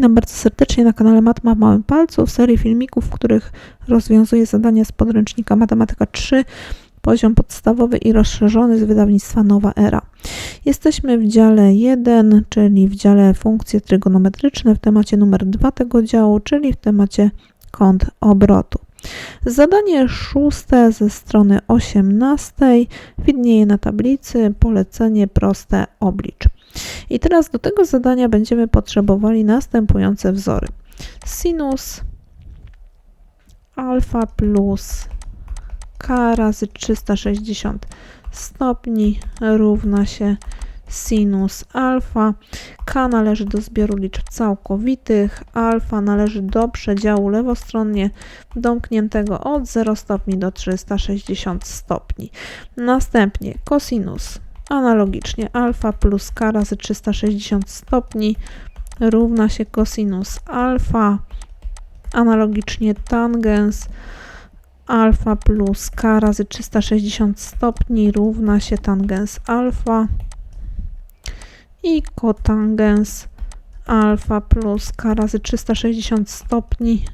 Witam bardzo serdecznie na kanale Matma w Małym Palcu w serii filmików, w których rozwiązuję zadania z podręcznika Matematyka 3, poziom podstawowy i rozszerzony z wydawnictwa Nowa Era. Jesteśmy w dziale 1, czyli w dziale funkcje trygonometryczne, w temacie numer 2 tego działu, czyli w temacie kąt obrotu. Zadanie szóste ze strony 18 widnieje na tablicy polecenie proste oblicz. I teraz do tego zadania będziemy potrzebowali następujące wzory. Sinus alfa plus k razy 360 stopni równa się sinus alfa. K należy do zbioru liczb całkowitych, alfa należy do przedziału lewostronnie domkniętego od 0 stopni do 360 stopni. Następnie cosinus Analogicznie alfa plus k razy 360 stopni równa się cosinus alfa. Analogicznie tangens alfa plus k razy 360 stopni równa się tangens alfa i kotangens alfa plus k razy 360 stopni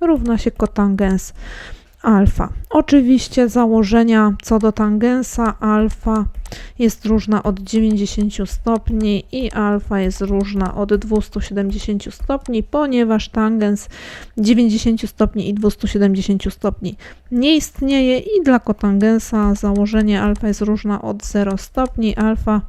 równa się kotangens alfa. Oczywiście założenia co do tangensa alfa jest różna od 90 stopni i alfa jest różna od 270 stopni, ponieważ tangens 90 stopni i 270 stopni nie istnieje i dla kotangensa założenie alfa jest różna od 0 stopni, alfa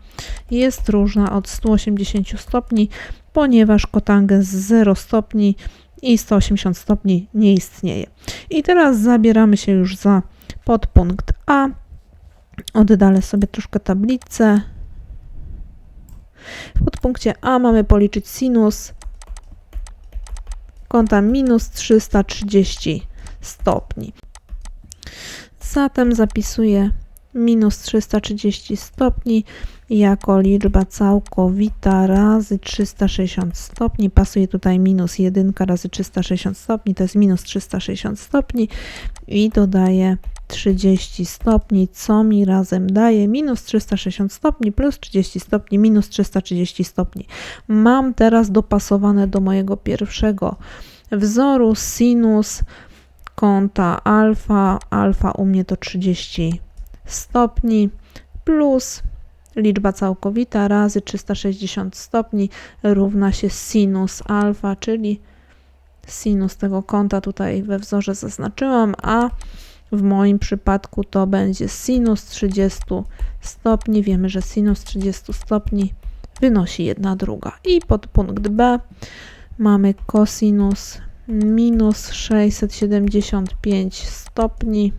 jest różna od 180 stopni, ponieważ kotangens 0 stopni i 180 stopni nie istnieje. I teraz zabieramy się już za podpunkt A. Oddalę sobie troszkę tablicę. W podpunkcie A mamy policzyć sinus kąta minus 330 stopni. Zatem zapisuję minus 330 stopni jako liczba całkowita razy 360 stopni. Pasuje tutaj minus 1 razy 360 stopni, to jest minus 360 stopni i dodaję 30 stopni, co mi razem daje minus 360 stopni plus 30 stopni minus 330 stopni. Mam teraz dopasowane do mojego pierwszego wzoru sinus kąta alfa, alfa u mnie to 30 stopni plus liczba całkowita razy 360 stopni równa się sinus alfa, czyli sinus tego kąta tutaj we wzorze zaznaczyłam, a w moim przypadku to będzie sinus 30 stopni. Wiemy, że sinus 30 stopni wynosi 1 druga. I pod punkt B mamy cosinus minus 675 stopni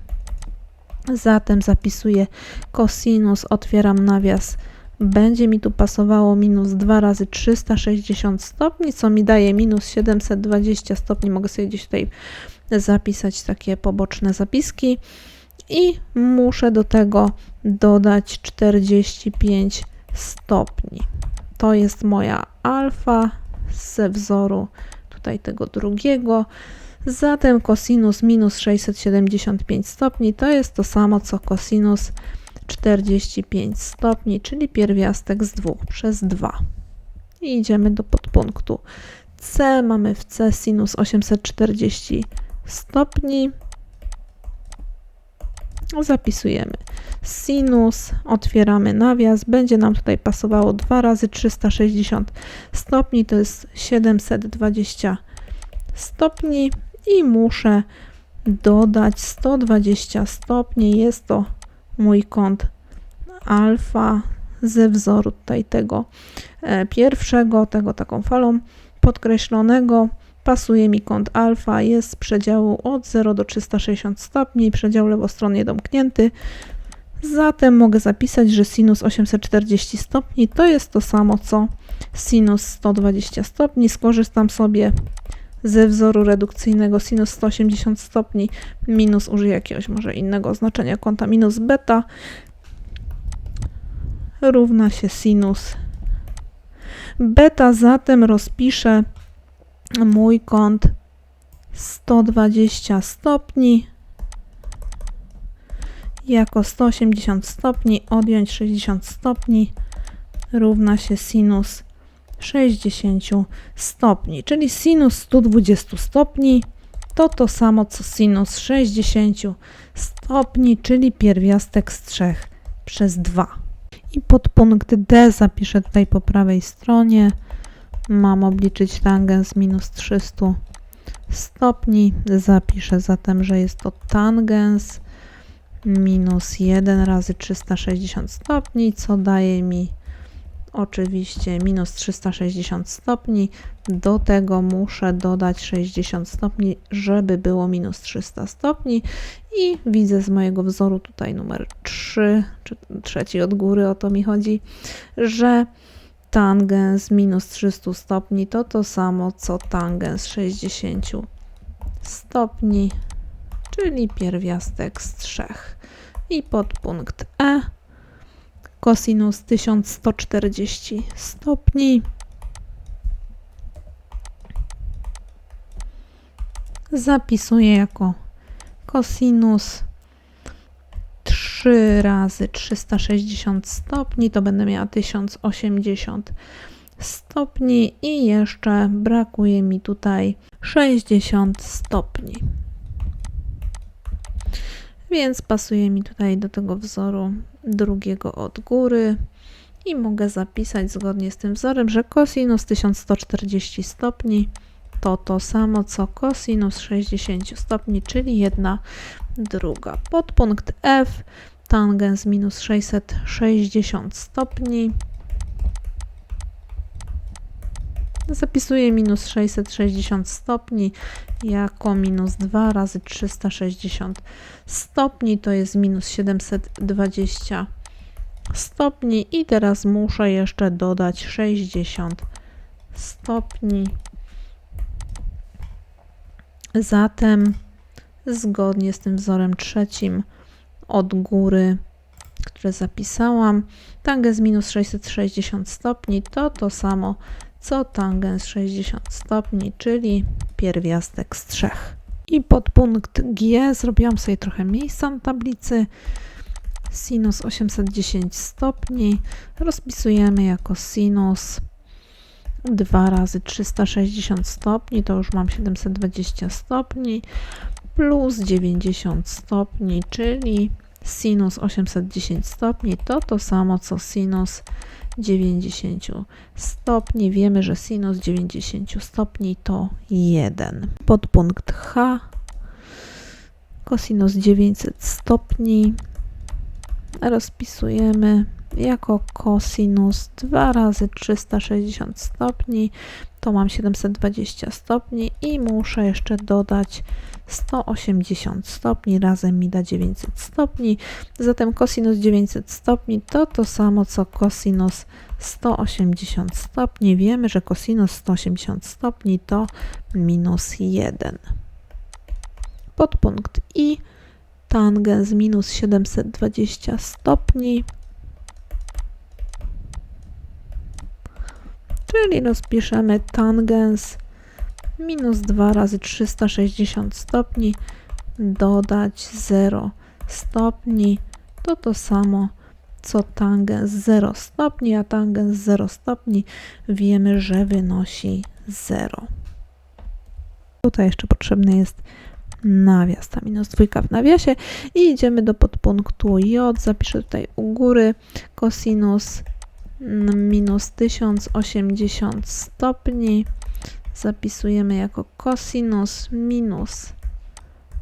Zatem zapisuję cosinus, otwieram nawias. Będzie mi tu pasowało minus 2 razy 360 stopni, co mi daje minus 720 stopni. Mogę sobie gdzieś tutaj zapisać takie poboczne zapiski. I muszę do tego dodać 45 stopni. To jest moja alfa ze wzoru tutaj tego drugiego. Zatem cosinus minus 675 stopni to jest to samo co cosinus 45 stopni, czyli pierwiastek z 2 przez 2. I idziemy do podpunktu C. Mamy w C sinus 840 stopni. Zapisujemy sinus, otwieramy nawias, będzie nam tutaj pasowało 2 razy 360 stopni, to jest 720 stopni i muszę dodać 120 stopni. Jest to mój kąt alfa ze wzoru tutaj tego e, pierwszego, tego taką falą podkreślonego. Pasuje mi kąt alfa, jest z przedziału od 0 do 360 stopni, przedział lewostronnie domknięty. Zatem mogę zapisać, że sinus 840 stopni to jest to samo co sinus 120 stopni. Skorzystam sobie ze wzoru redukcyjnego sinus 180 stopni minus użyję jakiegoś może innego oznaczenia kąta minus beta równa się sinus. Beta, zatem rozpiszę mój kąt 120 stopni jako 180 stopni odjąć 60 stopni równa się sinus 60 stopni, czyli sinus 120 stopni to to samo co sinus 60 stopni, czyli pierwiastek z 3 przez 2. I podpunkt D zapiszę tutaj po prawej stronie. Mam obliczyć tangens minus 300 stopni. Zapiszę zatem, że jest to tangens minus 1 razy 360 stopni, co daje mi oczywiście minus 360 stopni. Do tego muszę dodać 60 stopni, żeby było minus 300 stopni. I widzę z mojego wzoru tutaj numer 3, czy trzeci od góry, o to mi chodzi, że tangens minus 300 stopni to to samo co tangens 60 stopni, czyli pierwiastek z 3. I podpunkt E kosinus 1140 stopni. Zapisuję jako kosinus 3 razy 360 stopni, to będę miała 1080 stopni i jeszcze brakuje mi tutaj 60 stopni. Więc pasuje mi tutaj do tego wzoru drugiego od góry i mogę zapisać zgodnie z tym wzorem, że cosinus 1140 stopni to to samo co cosinus 60 stopni, czyli jedna druga. Podpunkt F, tangens minus 660 stopni. Zapisuję minus 660 stopni jako minus 2 razy 360 stopni, to jest minus 720 stopni i teraz muszę jeszcze dodać 60 stopni. Zatem zgodnie z tym wzorem trzecim od góry, które zapisałam, tangens minus 660 stopni to to samo co tangens 60 stopni, czyli pierwiastek z 3. I podpunkt G zrobiłam sobie trochę miejsca na tablicy. Sinus 810 stopni rozpisujemy jako sinus 2 razy 360 stopni, to już mam 720 stopni, plus 90 stopni, czyli sinus 810 stopni to to samo co sinus 90 stopni. Wiemy, że sinus 90 stopni to 1. Podpunkt H kosinus 900 stopni rozpisujemy jako kosinus 2 razy 360 stopni, to mam 720 stopni i muszę jeszcze dodać 180 stopni, razem mi da 900 stopni. Zatem kosinus 900 stopni to to samo co kosinus 180 stopni. Wiemy, że kosinus 180 stopni to minus 1. Podpunkt I tangens minus 720 stopni. Czyli rozpiszemy tangens. Minus 2 razy 360 stopni dodać 0 stopni. To to samo co tangens 0 stopni, a tangens 0 stopni wiemy, że wynosi 0. Tutaj jeszcze potrzebny jest nawias, ta minus dwójka w nawiasie. I idziemy do podpunktu J, zapiszę tutaj u góry kosinus minus 1080 stopni zapisujemy jako kosinus minus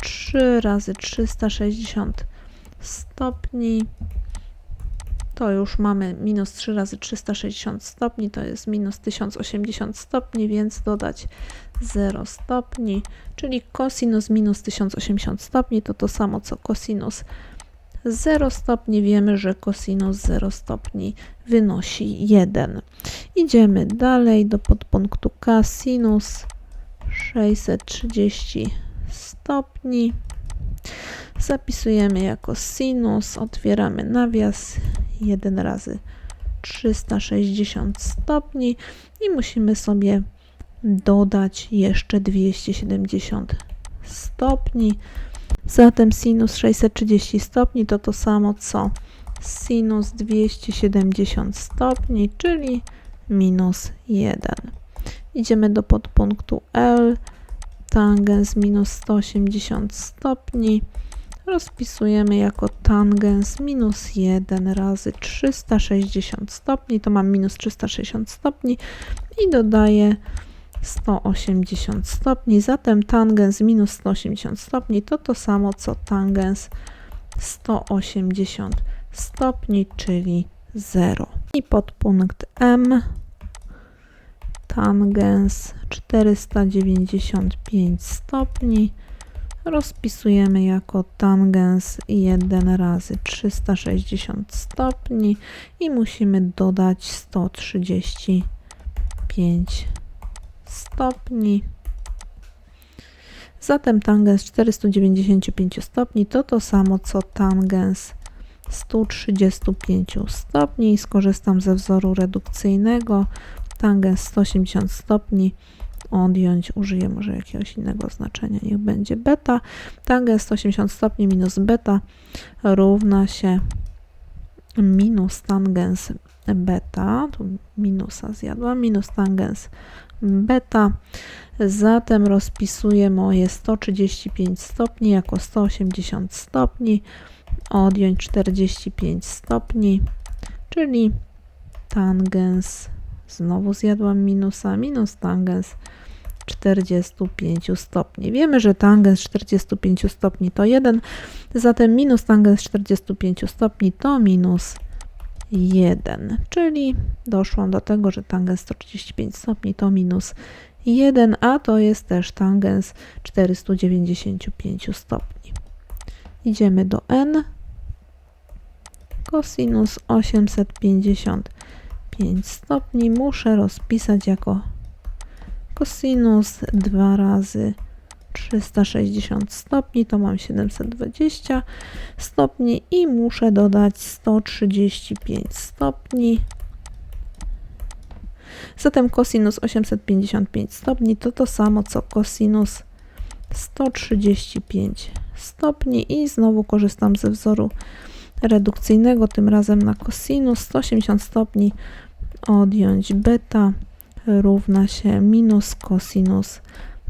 3 razy 360 stopni. To już mamy minus 3 razy 360 stopni, to jest minus 1080 stopni, więc dodać 0 stopni, czyli kosinus minus 1080 stopni to to samo co kosinus 0 stopni. Wiemy, że kosinus 0 stopni wynosi 1. Idziemy dalej do podpunktu K, sinus 630 stopni. Zapisujemy jako sinus, otwieramy nawias 1 razy 360 stopni i musimy sobie dodać jeszcze 270 stopni. Zatem sinus 630 stopni to to samo co sinus 270 stopni, czyli minus 1. Idziemy do podpunktu L, tangens minus 180 stopni rozpisujemy jako tangens minus 1 razy 360 stopni, to mam minus 360 stopni i dodaję 180 stopni, zatem tangens minus 180 stopni to to samo co tangens 180 stopni, czyli 0. I podpunkt M tangens 495 stopni rozpisujemy jako tangens 1 razy 360 stopni i musimy dodać 135 stopni. Zatem tangens 495 stopni to to samo co tangens 135 stopni. Skorzystam ze wzoru redukcyjnego. Tangens 180 stopni odjąć, użyję może jakiegoś innego znaczenia, niech będzie beta. Tangens 180 stopni minus beta równa się minus tangens beta, tu minusa zjadłam, minus tangens beta. Zatem rozpisuję moje 135 stopni jako 180 stopni, odjąć 45 stopni, czyli tangens, znowu zjadłam minusa, minus tangens 45 stopni. Wiemy, że tangens 45 stopni to 1, zatem minus tangens 45 stopni to minus 1, czyli doszłam do tego, że tangens 135 stopni to minus 1, a to jest też tangens 495 stopni. Idziemy do n. Kosinus 855 stopni muszę rozpisać jako kosinus 2 razy 360 stopni, to mam 720 stopni i muszę dodać 135 stopni. Zatem kosinus 855 stopni to to samo co kosinus 135 stopni i znowu korzystam ze wzoru redukcyjnego, tym razem na kosinus 180 stopni odjąć beta równa się minus cosinus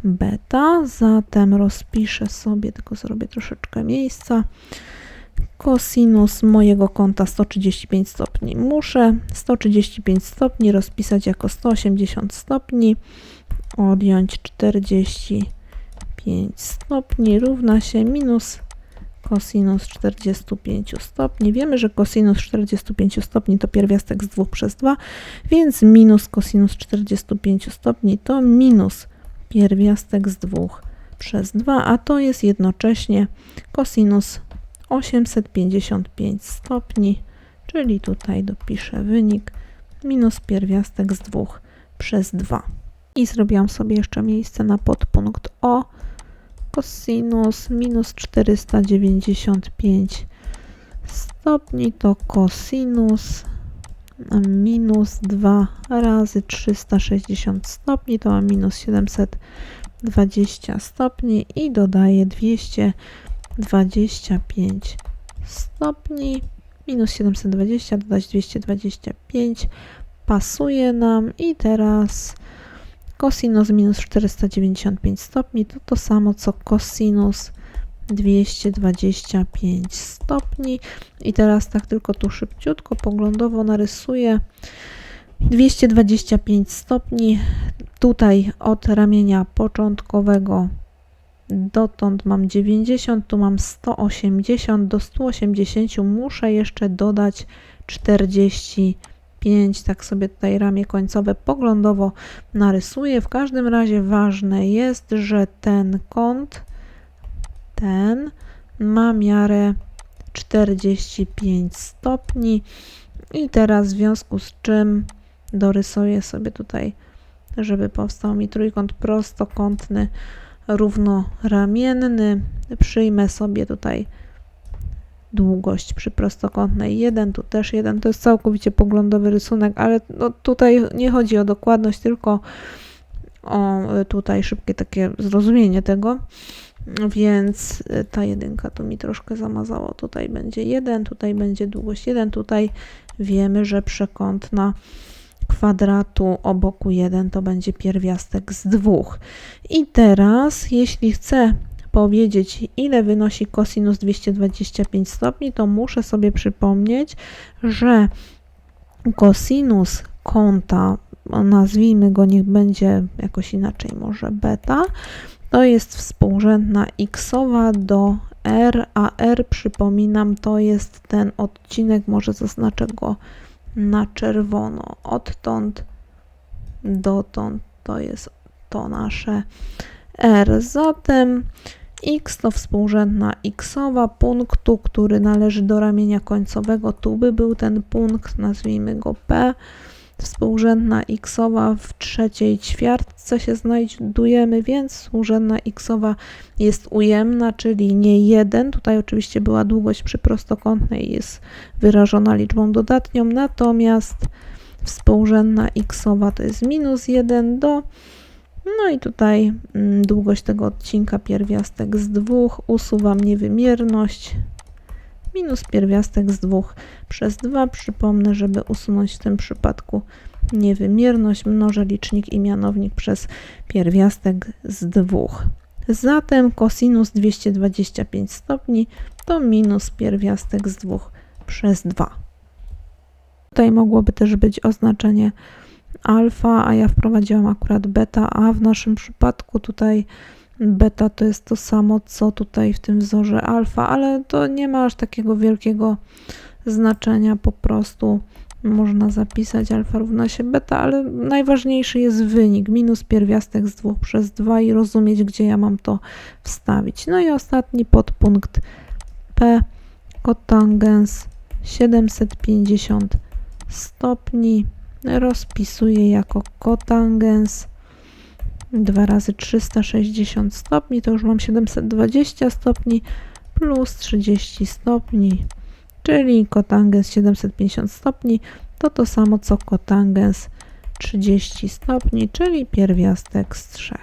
beta. Zatem rozpiszę sobie, tylko zrobię troszeczkę miejsca. Kosinus mojego kąta 135 stopni. Muszę 135 stopni rozpisać jako 180 stopni, odjąć 45 stopni równa się minus kosinus 45 stopni. Wiemy, że kosinus 45 stopni to pierwiastek z 2 przez 2, więc minus kosinus 45 stopni to minus pierwiastek z 2 przez 2, a to jest jednocześnie kosinus 855 stopni, czyli tutaj dopiszę wynik minus pierwiastek z 2 przez 2. I zrobiłam sobie jeszcze miejsce na podpunkt O, Kosinus minus 495 stopni to kosinus minus 2 razy 360 stopni to ma minus 720 stopni i dodaję 225 stopni. Minus 720 dodać 225 pasuje nam. I teraz Kosinus minus 495 stopni to to samo co kosinus 225 stopni. I teraz tak tylko tu szybciutko, poglądowo narysuję 225 stopni. Tutaj od ramienia początkowego dotąd mam 90, tu mam 180. Do 180 muszę jeszcze dodać 40 5, tak sobie tutaj ramię końcowe poglądowo narysuję. W każdym razie ważne jest, że ten kąt, ten ma miarę 45 stopni. I teraz w związku z czym dorysuję sobie tutaj, żeby powstał mi trójkąt prostokątny, równoramienny. Przyjmę sobie tutaj długość przy prostokątnej. 1, tu też 1, to jest całkowicie poglądowy rysunek, ale no tutaj nie chodzi o dokładność, tylko o e, tutaj szybkie takie zrozumienie tego, więc e, ta jedynka tu mi troszkę zamazało, tutaj będzie 1, tutaj będzie długość 1, tutaj wiemy, że przekątna kwadratu o boku 1 to będzie pierwiastek z 2. I teraz, jeśli chcę powiedzieć, ile wynosi kosinus 225 stopni, to muszę sobie przypomnieć, że kosinus kąta, nazwijmy go, niech będzie jakoś inaczej, może beta, to jest współrzędna xowa do r, a r, przypominam, to jest ten odcinek, może zaznaczę go na czerwono, odtąd dotąd, to jest to nasze r. Zatem x to współrzędna xowa punktu, który należy do ramienia końcowego. Tu by był ten punkt, nazwijmy go P. Współrzędna xowa w trzeciej ćwiartce się znajdujemy, więc współrzędna xowa jest ujemna, czyli nie 1. Tutaj oczywiście była długość przy prostokątnej jest wyrażona liczbą dodatnią, natomiast współrzędna xowa to jest minus 1 do no i tutaj mm, długość tego odcinka pierwiastek z 2, usuwam niewymierność, minus pierwiastek z 2 przez 2. Przypomnę, żeby usunąć w tym przypadku niewymierność, mnożę licznik i mianownik przez pierwiastek z 2. Zatem kosinus 225 stopni to minus pierwiastek z 2 przez 2. Tutaj mogłoby też być oznaczenie alfa, a ja wprowadziłam akurat beta, a w naszym przypadku tutaj beta to jest to samo, co tutaj w tym wzorze alfa, ale to nie ma aż takiego wielkiego znaczenia, po prostu można zapisać alfa równa się beta, ale najważniejszy jest wynik, minus pierwiastek z 2 przez 2 i rozumieć, gdzie ja mam to wstawić. No i ostatni podpunkt P, kotangens 750 stopni rozpisuję jako kotangens 2 razy 360 stopni, to już mam 720 stopni plus 30 stopni, czyli kotangens 750 stopni to to samo co kotangens 30 stopni, czyli pierwiastek z 3.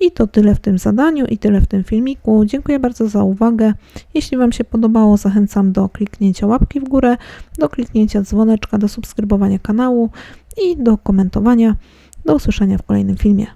I to tyle w tym zadaniu i tyle w tym filmiku. Dziękuję bardzo za uwagę. Jeśli Wam się podobało, zachęcam do kliknięcia łapki w górę, do kliknięcia dzwoneczka, do subskrybowania kanału i do komentowania. Do usłyszenia w kolejnym filmie.